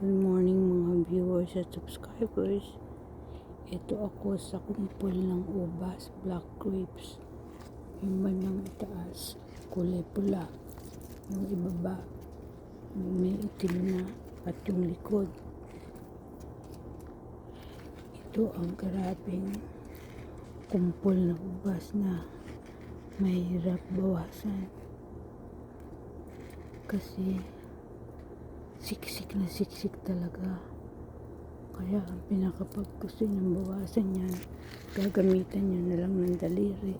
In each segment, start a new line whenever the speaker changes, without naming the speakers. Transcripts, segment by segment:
Good morning mga viewers at subscribers. Ito ako sa kumpol ng ubas, black grapes. Yung bandang itaas, kulay pula. Yung ibaba, may itim na at yung likod. Ito ang karaping kumpol ng ubas na mahirap bawasan. Kasi siksik na siksik talaga. Kaya ang pinakapag gusto niyang bawasan yan, gagamitan niyo na lang ng daliri.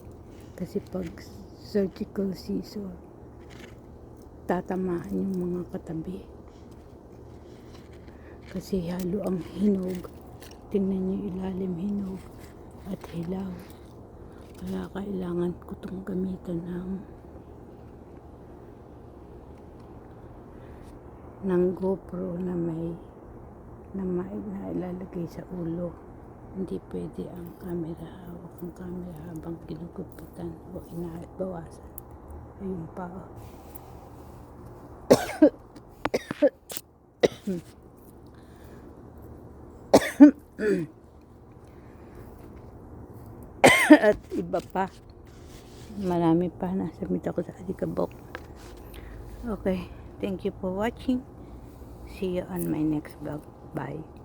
Kasi pag surgical scissor, tatamaan yung mga katabi. Kasi halo ang hinog. Tingnan niyo ilalim hinog at hilaw. Kaya kailangan ko itong gamitan ng ng GoPro na may na may na ilalagay sa ulo. Hindi pwede ang camera, hawak ang camera habang ginugupitan o inabawasan. Ayun pa. oh. At iba pa. Marami pa. Nasabit ako sa alikabok. Okay. Thank you for watching. See you on my next vlog. Bye.